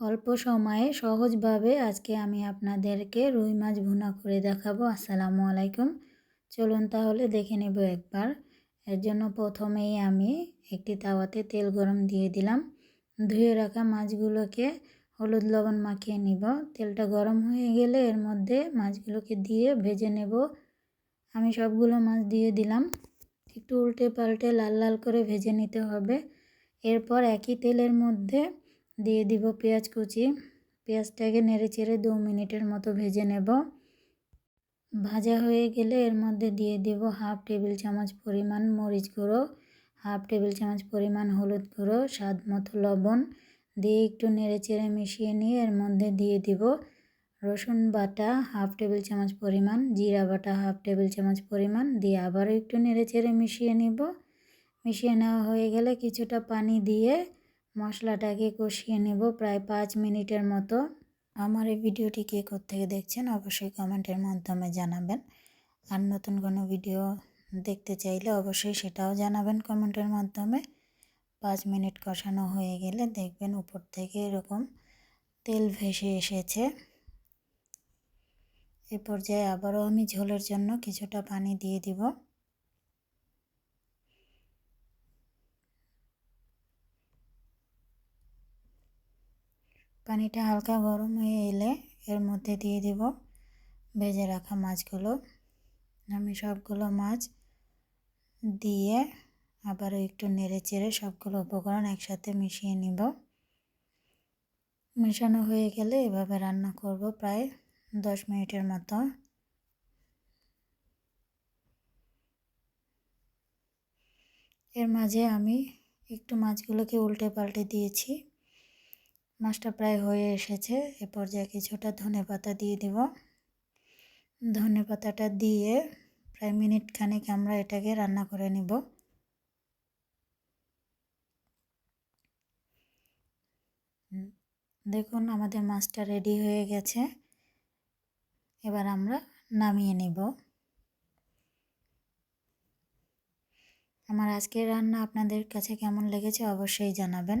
অল্প সময়ে সহজভাবে আজকে আমি আপনাদেরকে রুই মাছ ভুনা করে দেখাবো। আসসালামু আলাইকুম। চলুন তাহলে দেখে নেব একবার। এর জন্য প্রথমেই আমি একটি তাওয়াতে তেল গরম দিয়ে দিলাম। ধুয়ে রাখা মাছগুলোকে হলুদ লবণ মাখিয়ে নিব। তেলটা গরম হয়ে গেলে এর মধ্যে মাছগুলোকে দিয়ে ভেজে নেব। আমি সবগুলো মাছ দিয়ে দিলাম। একটু উল্টে পাল্টে লাল লাল করে ভেজে নিতে হবে। এরপর একই তেলের মধ্যে দিয়ে দিব পেঁয়াজ কুচি। পেঁয়াজটাকে নেড়ে চেড়ে দু মিনিটের মতো ভেজে নেব। ভাজা হয়ে গেলে এর মধ্যে দিয়ে দিব হাফ টেবিল চামচ পরিমাণ মরিচ গুঁড়ো, হাফ টেবিল চামচ পরিমাণ হলুদ গুঁড়ো, স্বাদ মতো লবণ দিয়ে একটু নেড়ে চেড়ে মিশিয়ে নিয়ে এর মধ্যে দিয়ে দিব রসুন বাটা হাফ টেবিল চামচ পরিমাণ, জিরা বাটা হাফ টেবিল চামচ পরিমাণ দিয়ে আবারও একটু নেড়ে চেড়ে মিশিয়ে নিব। মিশিয়ে নেওয়া হয়ে গেলে কিছুটা পানি দিয়ে মশলাটাকে কষিয়ে নেব প্রায় পাঁচ মিনিটের মতো। আমার এই ভিডিওটি কে থেকে দেখছেন অবশ্যই কমেন্টের মাধ্যমে জানাবেন। আর নতুন কোনো ভিডিও দেখতে চাইলে অবশ্যই সেটাও জানাবেন কমেন্টের মাধ্যমে। পাঁচ মিনিট কষানো হয়ে গেলে দেখবেন উপর থেকে এরকম তেল ভেসে এসেছে। এ পর্যায়ে আবারও আমি ঝোলের জন্য কিছুটা পানি দিয়ে দিব। পানিটা হালকা গরম হয়ে এলে এর মধ্যে দিয়ে দিব ভেজে রাখা মাছগুলো। আমি সবগুলো মাছ দিয়ে আবারও একটু নেড়ে চেড়ে সবগুলো উপকরণ একসাথে মিশিয়ে নিব। মেশানো হয়ে গেলে এভাবে রান্না করব প্রায় দশ মিনিটের মতো। এর মাঝে আমি একটু মাছগুলোকে উল্টে পাল্টে দিয়েছি। মাছটা প্রায় হয়ে এসেছে। এ পর্যায়ে কিছুটা ধনে পাতা দিয়ে দিব। ধনে পাতাটা দিয়ে প্রায় মিনিট খানেক আমরা এটাকে রান্না করে নিব। দেখুন আমাদের মাছটা রেডি হয়ে গেছে। এবার আমরা নামিয়ে নিব। আমার আজকের রান্না আপনাদের কাছে কেমন লেগেছে অবশ্যই জানাবেন।